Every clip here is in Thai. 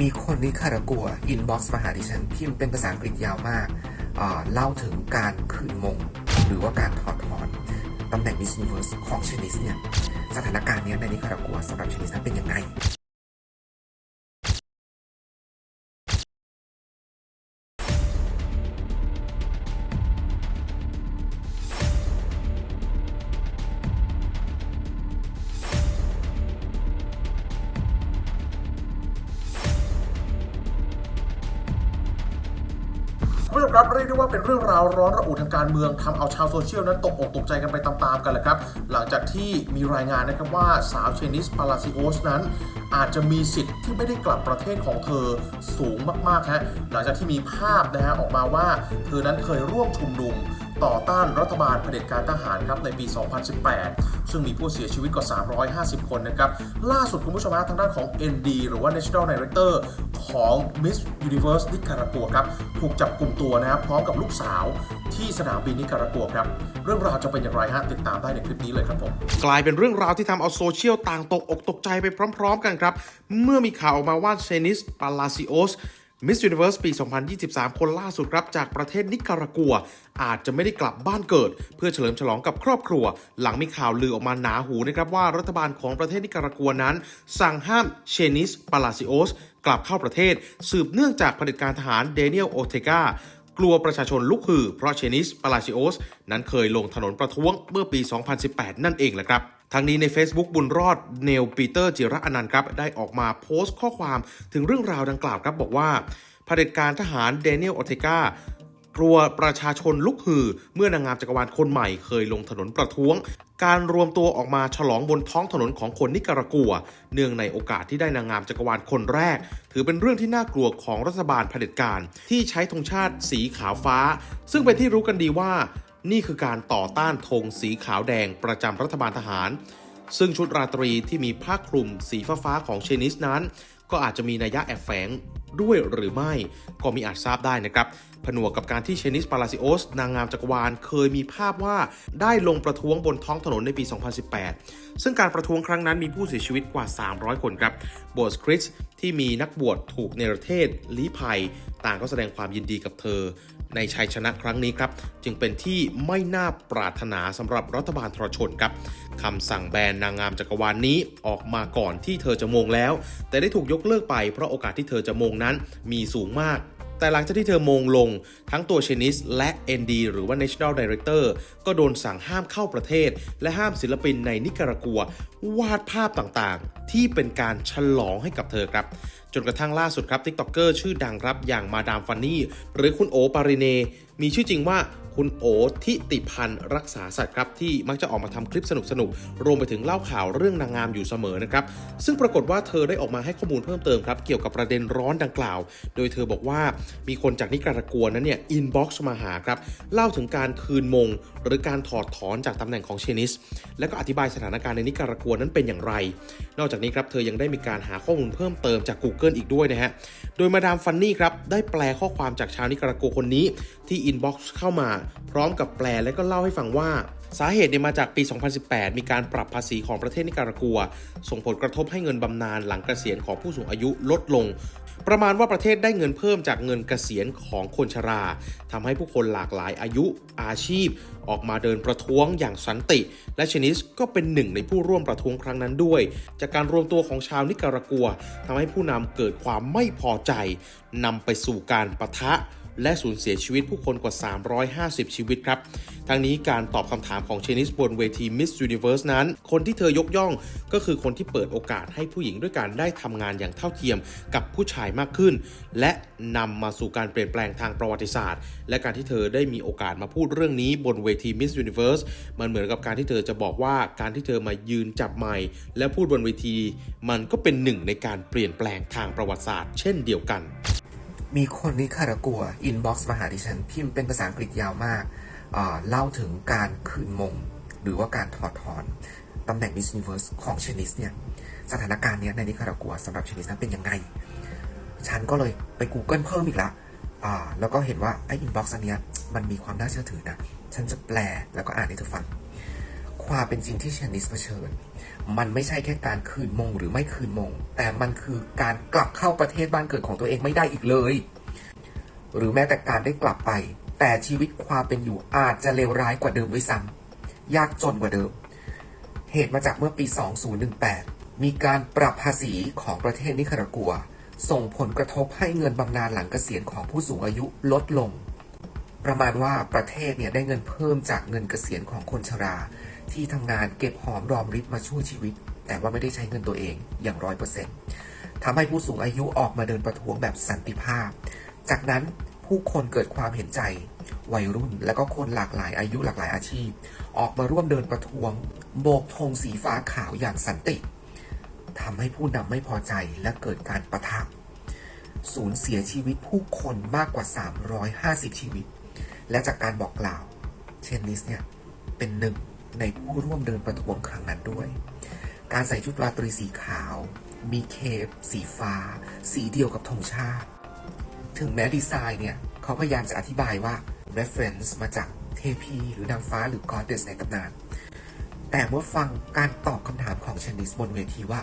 มีคนนิคารากัวอินบ็อกซ์มาหาดิฉันพิมพ์เป็นภาษาอังกฤษยาวมาก เล่าถึงการคืนมง หรือว่าการถอดถอนตำแหน่งมิส s u น i เวิร์สของเชนิสเนี่ย สถานการณ์นี้ในนิคารากัวสำหรับเชนิสนั้นเป็นยังไง ครับเรียกได้ว่าเป็นเรื่องราวร้อนระอุทางการเมืองทำเอาชาวโซเชียลนั้นตกอกตกใจกันไปตามๆกันแหละครับ หลังจากที่มีรายงานนะครับว่าสาวเชนิสปาลาซิโอสนั้น อาจจะมีสิทธิ์ที่ไม่ได้กลับประเทศของเธอสูงมากๆฮะหลังจากที่มีภาพนะฮะออกมาว่า เธอนั้นเคยร่วมชุมนุม ต่อต้านรัฐบาลเผด็จการทหารครับในปี 2018 ซึ่งมีผู้เสียชีวิตกว่า 350 คนนะครับ ล่าสุดคุณผู้ชมฮะทางด้านของ ND หรือว่า National Director ของ Miss Universe นิการากัวครับ ถูกจับกลุ่มตัวนะครับ พร้อมกับลูกสาวที่สนามบินนิการากัวครับ เรื่องราวจะเป็นอย่างไรฮะติดตามได้ในคลิปนี้เลยครับผม กลายเป็นเรื่องราวที่ทำเอาโซเชียลต่างตกอกตกใจไปพร้อม ๆ กันครับ เมื่อมีข่าวออกมาว่าเชนิสปาลาซิโอส มิส s u น i เว r ร์สปี 2023 คนล่าสุดครับจากประเทศนิการากัว อาจจะไม่ได้กลับบ้านเกิด เพื่อเฉลิมฉลองกับครอบครัว หลังมีข่าวลือออกมาหนาหูนะครับว่ารัฐบาลของประเทศนิการากัวนั้น สั่งห้ามเชนิสปาลาซิโอสกลับเข้าประเทศ สืบเนื่องจากเผด็จการทหารเดเนียลโอเทกากลัวประชาชนลุกฮือเพราะเชนิสปาลาซิโอสนั้นเคยลงถนนประท้วงเมื่อปี 2018 นั่นเองแหละครับ ทั้งนี้ใน Facebook บุญรอดเนลปีเตอร์จิระอนันต์ครับ ได้ออกมาโพสต์ข้อความถึงเรื่องราวดังกล่าวครับ บอกว่าเผด็จการทหารเดเนียลโอเทกากลัวประชาชนลุกฮือ เมื่อนางงามจักรวาลคนใหม่เคยลงถนนประท้วง การรวมตัวออกมาฉลองบนท้องถนนของคนนิการากัว เนื่องในโอกาสที่ได้นางงามจักรวาลคนแรก ถือเป็นเรื่องที่น่ากลัวของรัฐบาลเผด็จการ ที่ใช้ธงชาติสีขาวฟ้า ซึ่งเป็นที่รู้กันดีว่า นี่คือการต่อต้านธงสีขาวแดงประจำรัฐบาลทหาร ซึ่งชุดราตรีที่มีผ้าคลุมสีฟ้าๆของเชนิสนั้น ก็อาจจะมีนัยยะแอบแฝง ด้วยหรือไม่ ก็มีอาจทราบได้นะครับ ผนวกกับการที่เชนิสปาลาซิโอส นางงามจักรวาลเคยมีภาพว่าได้ลงประท้วงบนท้องถนนในปี 2018 ซึ่งการประท้วงครั้งนั้นมีผู้เสียชีวิตกว่า 300 คนครับโบสคริสที่มีนักบวชถูกเนรเทศลี้ภัย ต่างก็แสดงความยินดีกับเธอ ในชัยชนะครั้งนี้ครับ จึงเป็นที่ไม่น่าปรารถนาสำหรับรัฐบาลทรชนครับคำสั่งแบนนางงามจักรวาลนนี้ออกมาก่อนที่เธอจะมงแล้ว แต่ได้ถูกยกเลิกไปเพราะโอกาสที่เธอจะมงนั้นมีสูงมาก แต่หลังจากที่เธอมงลง ทั้งตัวเชนิสและ ND หรือว่า National Director ก็โดนสั่งห้ามเข้าประเทศ และห้ามศิลปินในนิการากัว วาดภาพต่างๆ ที่เป็นการฉลองให้กับเธอครับจนกระทั่งล่าสุดครับ t ิ k t o k เกอร์ชื่อดังครับอย่างมาดามฟันนี่หรือคุณโอปาริเน มีชื่อจริงว่า คุณโอทิติพันธ์รักษาสัตว์ครับที่มักจะออกมาทำคลิปสนุกๆรวมไปถึงเล่าข่าวเรื่องนางงามอยู่เสมอนะครับซึ่งปรากฏว่าเธอได้ออกมาให้ข้อมูลเพิ่มเติมครับเกี่ยวกับประเด็นร้อนดังกล่าว โดยเธอบอกว่ามีคนจากนิการากัวนั้นเนี่ยอินบ็อกซ์มาหาครับเล่าถึงการคืนมง หรือการถอดถอนจากตำแหน่งของเชนิส และก็อธิบายสถานการณ์ในนิการากัวนั้นเป็นอย่างไร นอกจากนี้ครับเธอยังได้มีการหาข้อมูลเพิ่มเติมจาก Google อีกด้วยนะฮะโดยมาดามฟันนี่ครับได้แปลข้อความจากชาวนิการากัวคนนี้ที่อินบ็อกซ์เข้ามาพร้อมกับแปลและก็เล่าให้ฟังว่า สาเหตุเนี่ยมาจากปี 2018 มีการปรับภาษีของประเทศนิการากัว ส่งผลกระทบให้เงินบำนาญหลังเกษียณของผู้สูงอายุลดลง ประมาณว่าประเทศได้เงินเพิ่มจากเงินเกษียณของคนชราทำให้ผู้คนหลากหลายอายุอาชีพ ออกมาเดินประท้วงอย่างสันติ และชนิสก็เป็นหนึ่งในผู้ร่วมประท้วงครั้งนั้นด้วย จากการรวมตัวของชาวนิการากัวทำให้ผู้นำเกิดความไม่พอใจนำไปสู่การประทะ และสูญเสียชีวิตผู้คนกว่า 350 ชีวิตครับ ทั้งนี้การตอบคำถามของเชนิสบนเวที Miss Universe นั้น คนที่เธอยกย่องก็คือคนที่เปิดโอกาสให้ผู้หญิงด้วยการได้ทำงานอย่างเท่าเทียมกับผู้ชายมากขึ้น และนำมาสู่การเปลี่ยนแปลงทางประวัติศาสตร์ และการที่เธอได้มีโอกาสมาพูดเรื่องนี้บนเวที Miss Universe มันเหมือนกับการที่เธอจะบอกว่าการที่เธอมายืนจับไมค์และพูดบนเวที มันก็เป็นหนึ่งในการเปลี่ยนแปลงทางประวัติศาสตร์ เช่นเดียวกัน มีคนนิคารากัวอินบ็อกซ์มาหาดิฉันพิมพ์เป็นภาษาอังกฤษยาวมากอ่าเล่าถึงการคืนมง หรือว่าการถอดถอนตำแหน่งมิส s u นเว r ร์สของเชนิสเนี่ย สถานการณ์เนี้ยในนิคารากัวสำหรับเชนิสนั้นเป็นยังไง ฉันก็เลยไป Google เพิ่มอีกละแล้วก็เห็นว่าไอ้อินบ็อกซ์อันเนี้ยมันมีความน่าเชื่อถือนะ ฉันจะแปลแล้วก็อ่านให้เธอฟัง ความเป็นจริงที่เชนนิสเผชิญ มันไม่ใช่แค่การคืนมงหรือไม่คืนมง แต่มันคือการกลับเข้าประเทศบ้านเกิดของตัวเองไม่ได้อีกเลย หรือแม้แต่การได้กลับไป แต่ชีวิตความเป็นอยู่อาจจะเลวร้ายกว่าเดิมด้วยซ้ำยากจนกว่าเดิม เหตุมาจากเมื่อปี 2018 มีการปรับภาษีของประเทศนิคารากัว ส่งผลกระทบให้เงินบำนาญหลังเกษียณของผู้สูงอายุลดลง ประมาณว่าประเทศเนี่ยได้เงินเพิ่มจากเงินเกษียณของคนชรา ที่ทำงานเก็บหอมรอมริบมาชั่วชีวิต แต่ว่าไม่ได้ใช้เงินตัวเองอย่างร้อยเปอร์เซ็นต์ทำให้ผู้สูงอายุออกมาเดินประท้วงแบบสันติภาพ จากนั้นผู้คนเกิดความเห็นใจ วัยรุ่นและก็คนหลากหลายอายุหลากหลายอาชีพ ออกมาร่วมเดินประท้วง โบกธงสีฟ้าขาวอย่างสันติทำให้ผู้นำไม่พอใจและเกิดการประทะสูญเสียชีวิตผู้คนมากกว่า 350 ชีวิต และจากการบอกกล่าว เชนนิสเนี่ย เป็นหนึ่ง ในผู้ร่วมเดินประท้วงครั้งนั้นด้วย การใส่ชุดราตรีสีขาว มีเคป สีฟ้า สีเดียวกับธงชาติ ถึงแม้ดีไซน์เนี่ย เขาพยายามจะอธิบายว่า reference มาจากเทพีหรือนางฟ้าหรือ goddess ในตำนาน แต่เมื่อฟังการตอบคำถามของเชนนิสบนเวทีว่า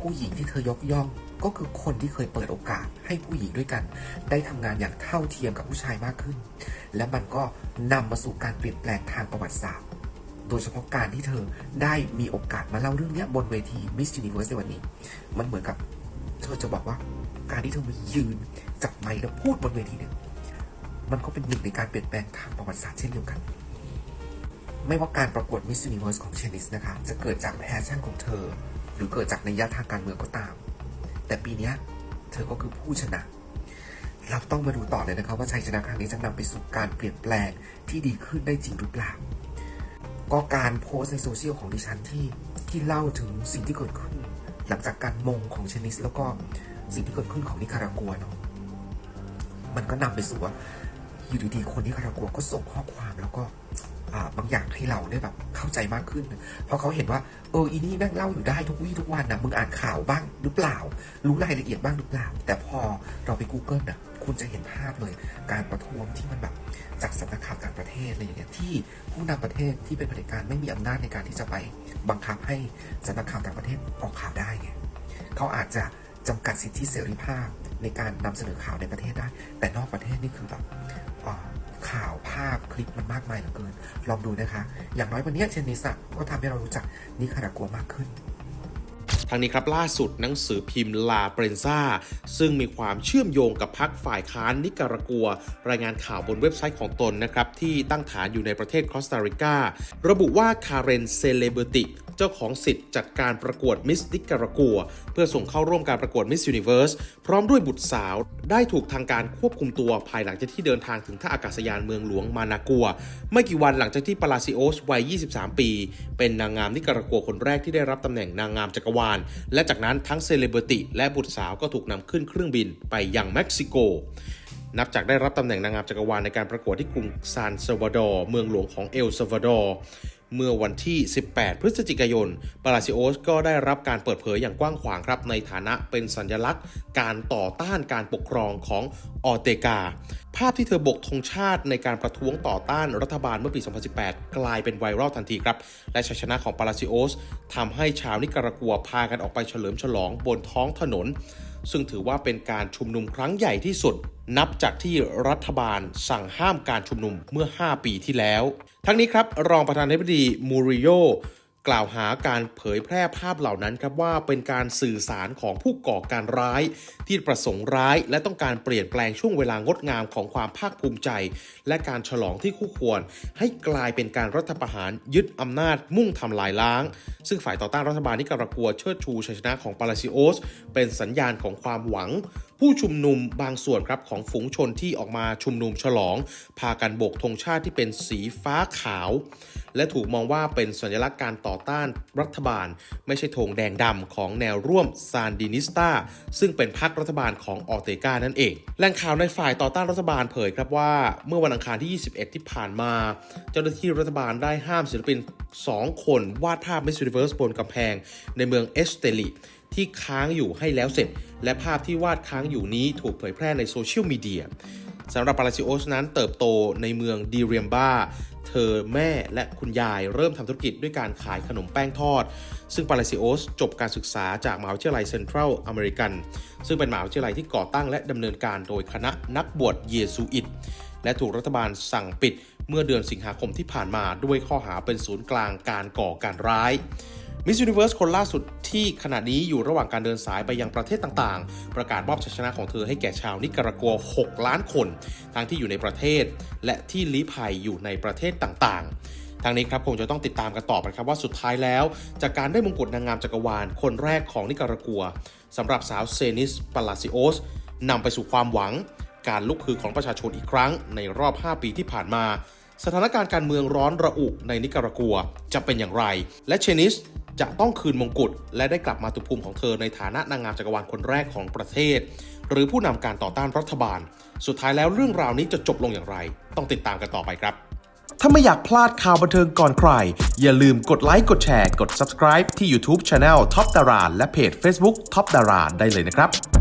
ผู้หญิงที่เธอยกย่องก็คือคนที่เคยเปิดโอกาสให้ผู้หญิงด้วยกัน ได้ทำงานอย่างเท่าเทียมกับผู้ชายมากขึ้น และมันก็นำมาสู่การเปลี่ยนแปลงทางประวัติศาสตร์ โดยเฉพาะการที่เธอได้มีโอกาสมาเล่าเรื่องนี้บนเวที Miss Universe ในวันนี้ มันเหมือนกับเธอจะบอกว่า การที่เธอมายืนจับไมค์แล้วพูดบนเวทีเนี่ยมันก็เป็นหนึ่งในการเปลี่ยนแปลงทางประวัติศาสตร์เช่นเดียวกัน ไม่ว่าการประกวด Miss Universe ของเชนิสนะคะ จะเกิดจากแพชชั่นของเธอ หรือเกิดจากในยะทางการเมืองก็ตาม แต่ปีนี้เธอก็คือผู้ชนะเราต้องมาดูต่อเลยนะครับว่าชัยชนะครั้งนี้จะนำไปสู่การเปลี่ยนแปลงที่ดีขึ้นได้จริงหรือเปล่า ก็การโพสในโซเชียลของดิฉันที่ที่เล่าถึงสิ่งที่เกิดขึ้น หลังจากการมงของเชนิส แล้วก็สิ่งที่เกิดขึ้นของนิคารากัวเนาะมันก็นำไปสู่ว่าอยู่ดีๆคนนิคารากัวก็ส่งข้อความแล้วก็ บางอย่างให้เราได้แบบเข้าใจมากขึ้น เพราะเขาเห็นว่าเอออีนี่แม่งเล่าอยู่ได้ทุกวี่ทุกวันนะมึงอ่านข่าวบ้างหรือเปล่า รู้รายละเอียดบ้างหรือเปล่า แต่พอเราไป Google น่ะคุณจะเห็นภาพเลย การประท้วงที่มันแบบจากสำนักข่าวต่างประเทศอะไรอย่างเงี้ยที่ผู้นำประเทศที่เป็นเผด็จการไม่มีอำนาจในการที่จะไปบังคับให้สำนักข่าวต่างประเทศออกข่าวได้ไงเขาอาจจะจำกัดสิทธิเสรีภาพในการนำเสนอข่าวในประเทศได้ แต่นอกประเทศนี่คือแบบ ข่าวภาพคลิปมันมากมายเหลือเกิน ลองดูนะคะ อย่างน้อยวันนี้เชนิสะก็ทำให้เรารู้จักนิคารากัวมากขึ้นทางนี้ครับล่าสุดหนังสือพิมพ์ลาเปรนซาซึ่งมีความเชื่อมโยงกับพรรคฝ่ายค้านนิการากัว รายงานข่าวบนเว็บไซต์ของตนนะครับ ที่ตั้งฐานอยู่ในประเทศคอสตาริการะบุว่าคาเรนเซเลเบติ เจ้าของสิทธิ์จัดการประกวดมิสนิการากัว เพื่อส่งเข้าร่วมการประกวดมิส s u นิเวิร์สพร้อมด้วยบุตรสาว ได้ถูกทางการควบคุมตัวภายหลังจากที่เดินทางถึงท่าอากาศยานเมืองหลวงมานากัว ไม่กี่วันหลังจากที่ปาลาซิโอสวัย 23 ปี เป็นนางงามนิการากัวคนแรกที่ได้รับตำแหน่งนางงามจักรวาล และจากนั้นทั้งเซเลบริติและบุตรสาวก็ถูกนำขึ้นเครื่องบินไปยังเม็กซิโกนับจากได้รับตำแหน่งนางงามจักรวาลในการประกวดที่กรุงซานซาวาดอร์ เมืองหลวงของเอลซาวาดอร์ เมื่อวันที่ 18 พฤศจิกายน ปาราซิโอสก็ได้รับการเปิดเผยอย่างกว้างขวางครับ ในฐานะเป็นสัญลักษณ์ การต่อต้านการปกครองของออเตกา ภาพที่เธอบกธงชาติในการประท้วงต่อต้านรัฐบาลเมื่อปี 2018 กลายเป็นไวรัลทันทีครับ และชัยชนะของปาราซิโอสทำให้ชาวนิการากัวพากันออกไปเฉลิมฉลองบนท้องถนน ซึ่งถือว่าเป็นการชุมนุมครั้งใหญ่ที่สุด นับจากที่รัฐบาลสั่งห้ามการชุมนุมเมื่อ 5 ปีที่แล้ว ทั้งนี้ครับ รองประธานาธิบดีมูริโยกล่าวหาการเผยแพร่ภาพเหล่านั้นครับว่าเป็นการสื่อสารของผู้ก่อการร้ายที่ประสงค์ร้าย และต้องการเปลี่ยนแปลงช่วงเวลางดงามของความภาคภูมิใจ และการฉลองที่คู่ควร ให้กลายเป็นการรัฐประหารยึดอำนาจมุ่งทำลายล้าง ซึ่งฝ่ายต่อต้านรัฐบาลนิการากัวเชิดชูชัยชนะของปาลาซิโอส เป็นสัญญาณของความหวัง ผู้ชุมนุมบางส่วนครับของฝูงชนที่ออกมาชุมนุมฉลอง พากันโบกธงชาติที่เป็นสีฟ้าขาว และถูกมองว่าเป็นสัญลักษณ์การต่อต้านรัฐบาล ไม่ใช่ธงแดงดำของแนวร่วมซานดินิสตาซึ่งเป็นพรรครัฐบาลของออเตกานั่นเองแหล่งข่าวในฝ่ายต่อต้านรัฐบาลเผยครับว่า เมื่อวันอังคารที่ 21 ที่ผ่านมา เจ้าหน้าที่รัฐบาลได้ห้ามศิลปิน 2 คนวาดภาพ Miss Universe บนกำแพงในเมืองเอสเตลิ ที่ค้างอยู่ให้แล้วเสร็จ และภาพที่วาดค้างอยู่นี้ถูกเผยแพร่ในโซเชียลมีเดียสำหรับปาราซิโอสนั้นเติบโตในเมืองดีเรียมบาเธอแม่และคุณยายเริ่มทำธุรกิจด้วยการขายขนมแป้งทอด ซึ่งปาเลซิโอสจบการศึกษาจากมหาวิทยาลัยเซ็นทรัลอเมริกัน ซึ่งเป็นมหาวิทยาลัยที่ก่อตั้งและดำเนินการโดยคณะนักบวชเยซูอิต และถูกรัฐบาลสั่งปิดเมื่อเดือนสิงหาคมที่ผ่านมาด้วยข้อหาเป็นศูนย์กลางการก่อการร้าย มิส s u นิเวิร์สคนล่าสุดที่ขณะนี้อยู่ระหว่างการเดินสายไปยังประเทศต่างๆ ประกาศมอบชัยชนะของเธอให้แก่ชาวนิการากัว 6 ล้านคน ทั้งที่อยู่ในประเทศ และที่ลี้ภัยอยู่ในประเทศต่างๆ ทางนี้ครับคงจะต้องติดตามกันต่อไปครับว่าสุดท้ายแล้ว จากการได้มงกุฎนางงามจักรวาล คนแรกของนิการากัวสำหรับสาวเซนิสปาลาซิโอสนำไปสู่ความหวัง การลุกคือของประชาชนอีกครั้งในรอบ 5 ปีที่ผ่านมา สถานการณ์การเมืองร้อนระอุในนิการากัวจะเป็นอย่างไร และเชนิส จะต้องคืนมงกุฎและได้กลับมาตุภูมิของเธอในฐานะนางงามจักรวาลคนแรกของประเทศ หรือผู้นำการต่อต้านรัฐบาล สุดท้ายแล้วเรื่องราวนี้จะจบลงอย่างไร ต้องติดตามกันต่อไปครับ ถ้าไม่อยากพลาดข่าวบันเทิงก่อนใคร อย่าลืมกดไลค์กดแชร์กด subscribe ที่ YouTube Channel Top Dara และเพจ Facebook Top Dara ได้เลยนะครับ